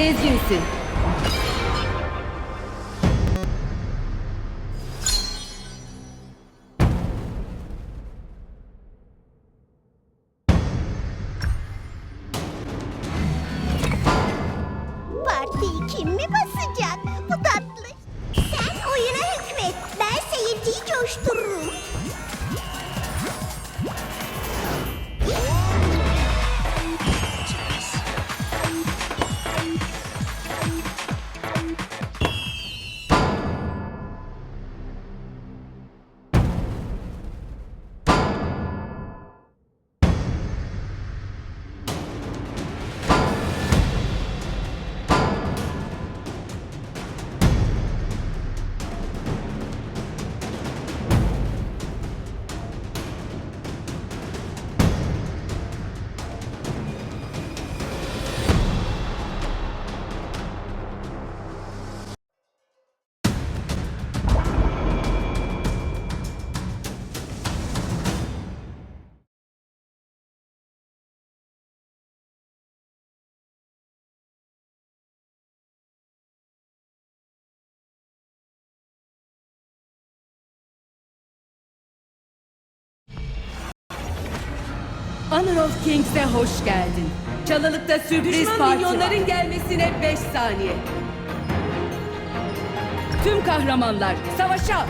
Gezginsin. Honor of Kings'e hoş geldin. Çalılıkta sürpriz Düşman parti milyonların var. gelmesine 5 saniye. Tüm kahramanlar savaşa!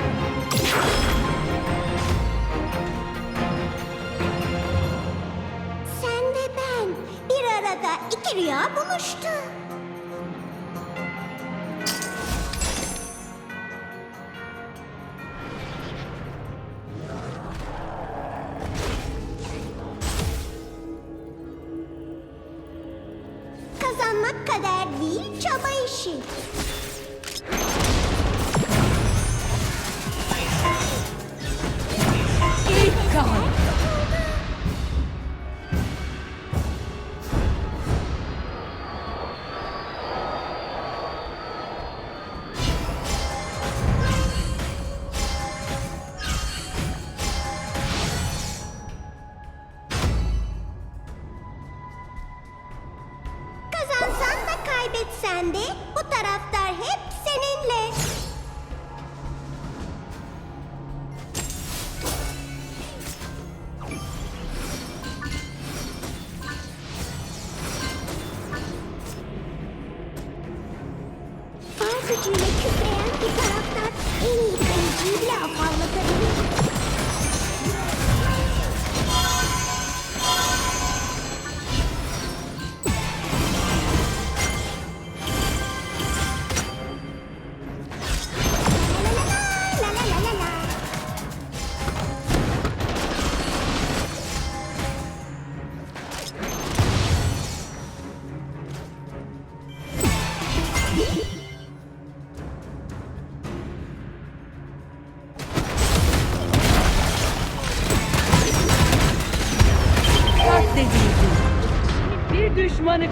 Sen ve ben bir arada iki rüya buluştu.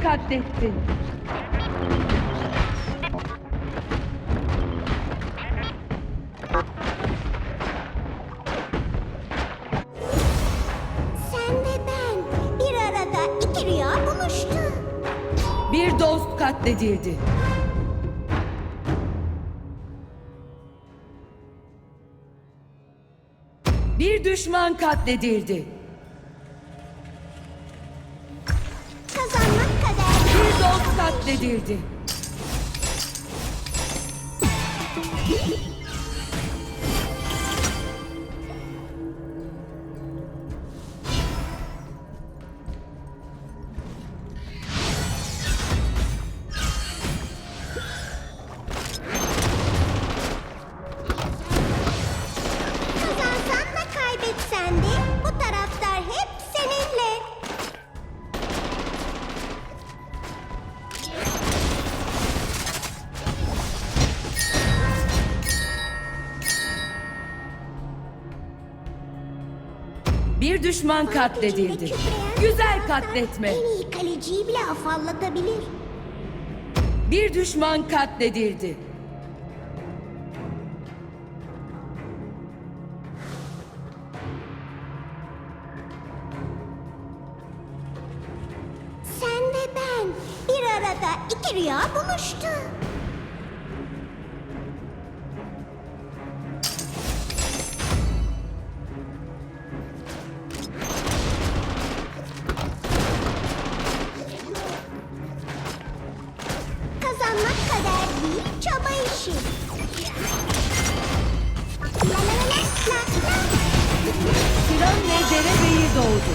Katlettin. Sen ve ben bir arada iki rüya buluştu. Bir dost katledildi. Bir düşman katledildi. Katledildi. Bir düşman katledildi. Güzel katletme. En iyi kaleciyi bile afallatabilir. Bir düşman katledildi. Sen ve ben bir arada iki rüya buluştu. Doğdu.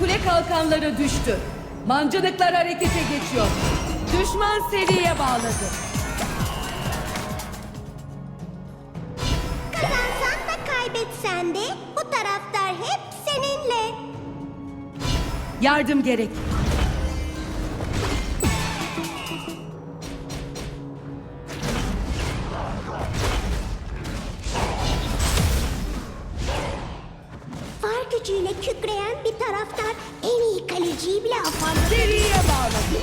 Kule kalkanları düştü. Mancınıklar harekete geçiyor. Düşman seriye bağladı. Kazansan da kaybetsen de bu taraftar hep seninle. Yardım gerek. Kaleciyi bile afardı. Seriye bağladı.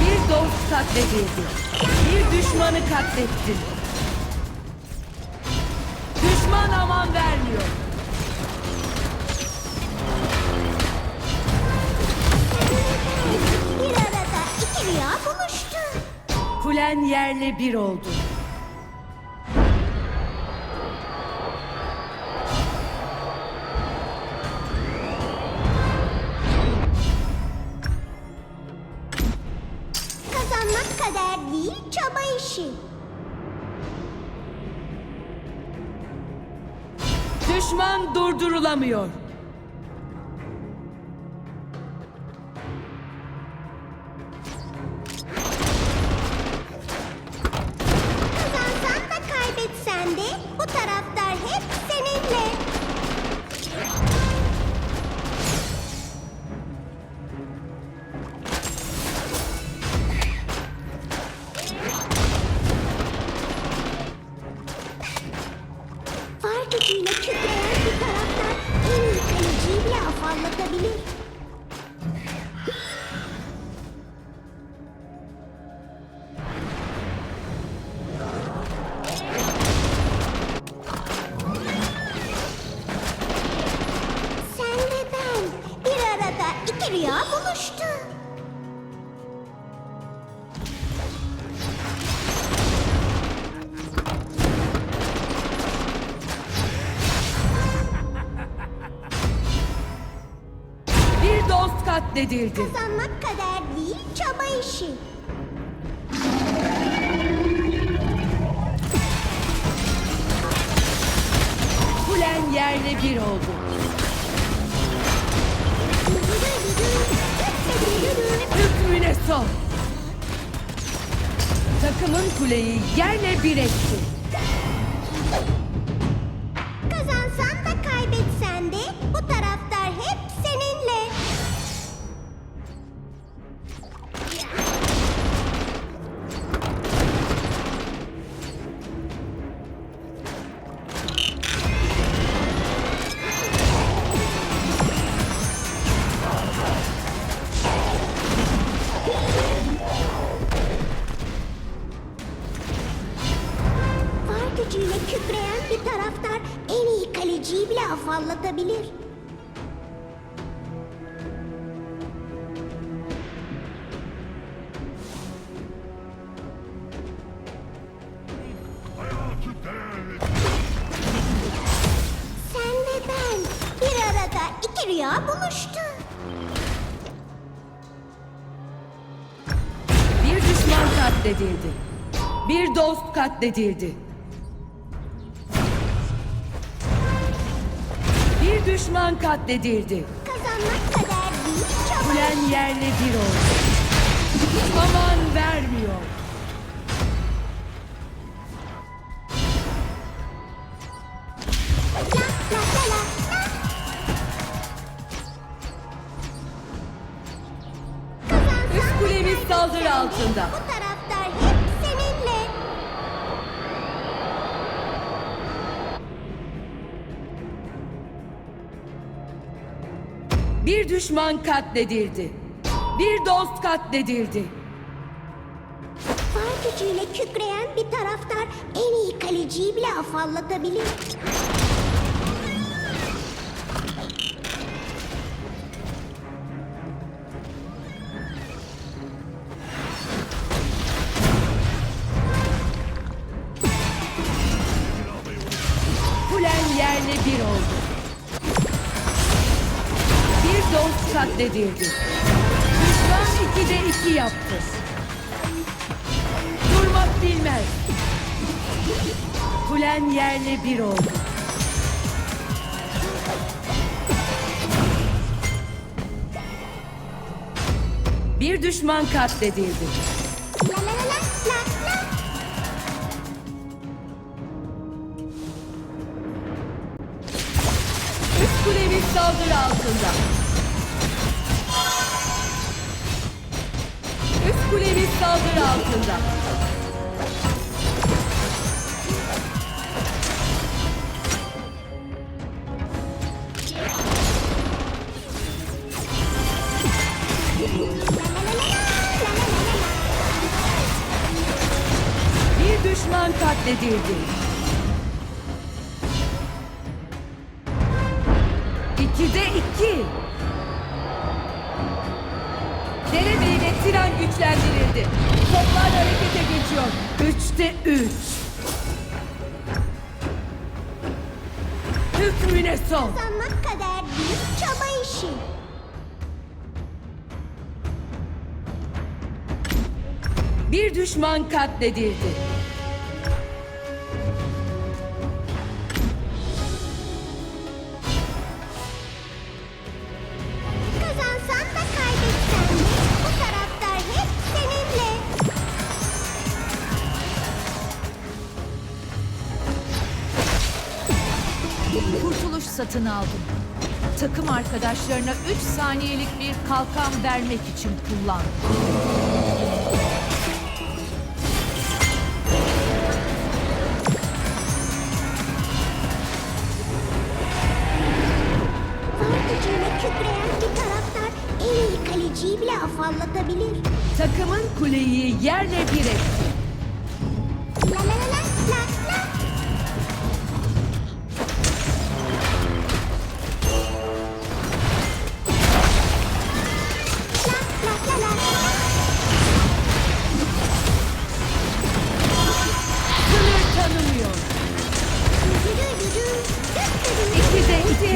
Bir dost katledildi. Bir düşmanı katletti. Kulen yerle bir oldu. Kazanmak kader değil, çaba işi. Düşman durdurulamıyor. Gücüyle kükreyen bir taraftar en iyi kaleciyi bile afallatabilir. Katledildi. Kazanmak kader değil, çaba işi. Kulen yerle bir oldu. Hükmüne son. Takımın kuleyi yerle bir etti. İki rüya buluştu. Bir düşman katledildi. Bir dost katledildi. Bir düşman katledildi. Kazanmak kader değil. Kulen yerle bir oldu. Aman vermiyor. Altında. Bu taraftar hep seninle. Bir düşman katledildi. Bir dost katledildi. Var gücüyle kükreyen bir taraftar en iyi kaleciyi bile afallatabilir. Dost katledildi. Düşman ikide iki yaptı. Durmak bilmez. Kulen yerle bir oldu. Bir düşman katledildi. La la la. Üst kulemiz saldırı altında. Saldırı altında. Bir düşman katledildi. Kazanmak kadar büyük çaba işi. Bir düşman katledildi. Satın aldım. Takım arkadaşlarına 3 saniyelik bir kalkan vermek için kullan. Zor gücüyle kükreyen bir taraftar en iyi kaleciyi bile afallatabilir. Takımın kuleyi yerle bir etti.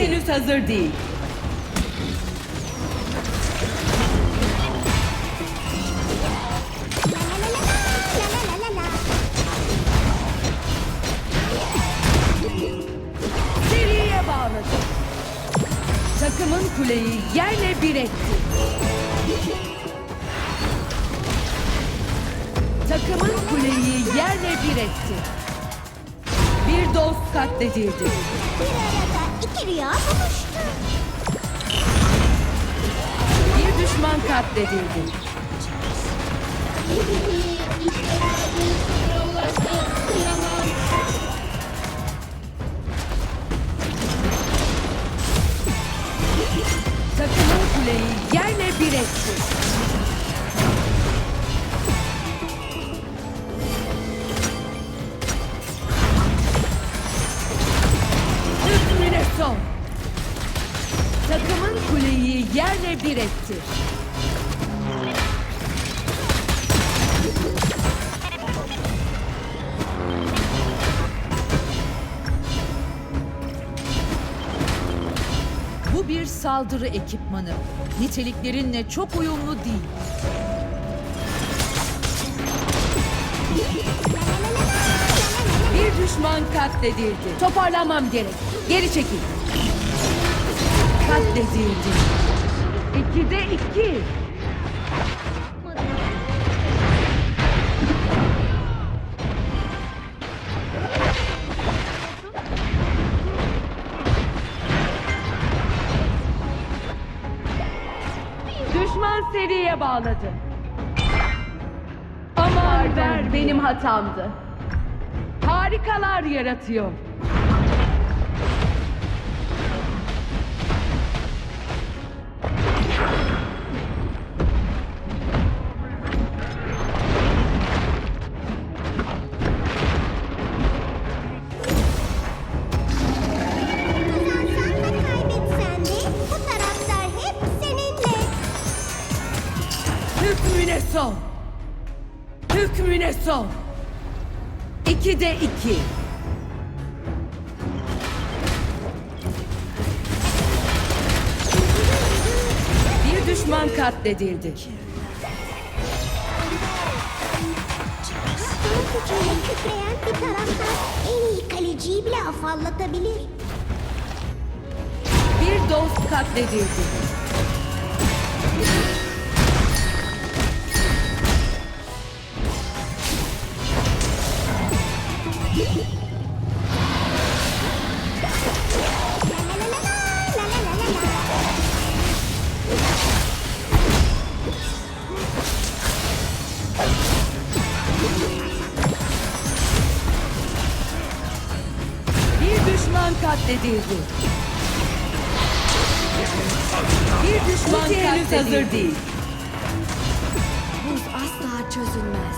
Henüz hazır değil. Seriye bağladı. Takımın kuleyi yerle bir etti. Takımın kuleyi yerle bir etti. Bir dost katledildi. Bir rüya buluştu. Bir düşman katledildi. Bu bir saldırı ekipmanı. Niteliklerinle çok uyumlu değil. Bir düşman katledildi. Toparlanmam gerek. Geri çekil. Katledildi. İkide iki. Seriye bağladı. Ama ver benim hatamdı. Harikalar yaratıyor. Son. İkide iki. Bir düşman katledildi. Gücüyle kükreyen bir taraftar en iyi kaleciyi bile afallatabilir. Bir dost katledildi. Katledildi. Bir düşman katledildi. hazır değil. Buz asla çözülmez.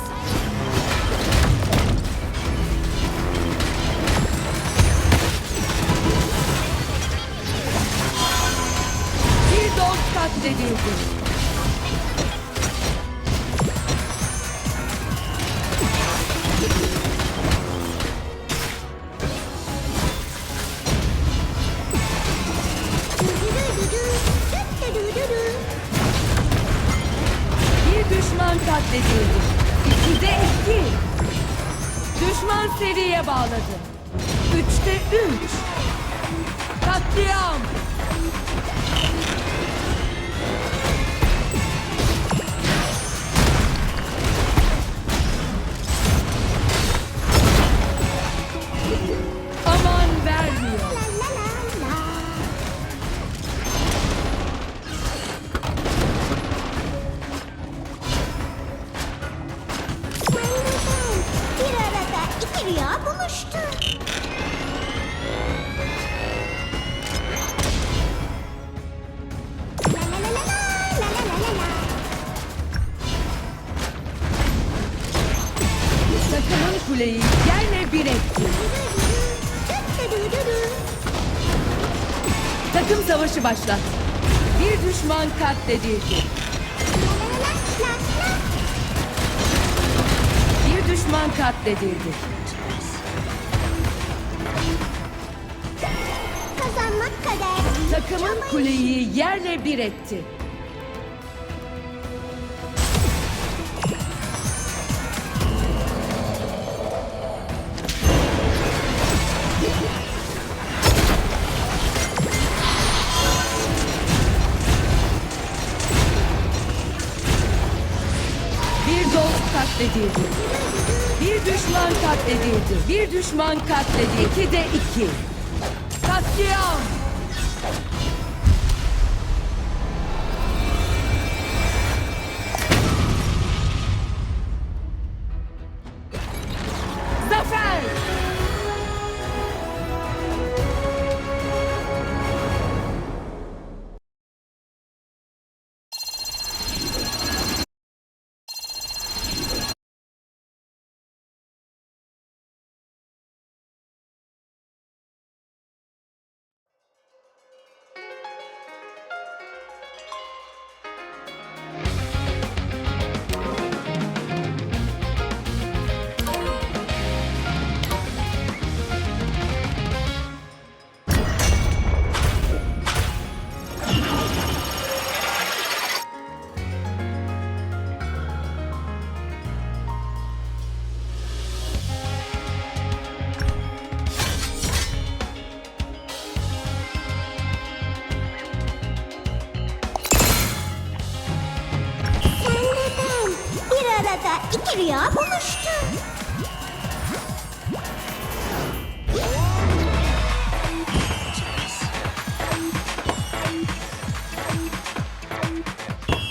Bir dost katledildi. Katledildi. İkide iki. Düşman seriye bağladı. Üçte üç. Katliam. Düşman katledildi. Bir düşman katledildi. Kazanmak kader. Takımın kuleyi yerle bir etti. Katledildi. Bir düşman katledildi. Bir düşman katledildi. İki de iki. Katliam.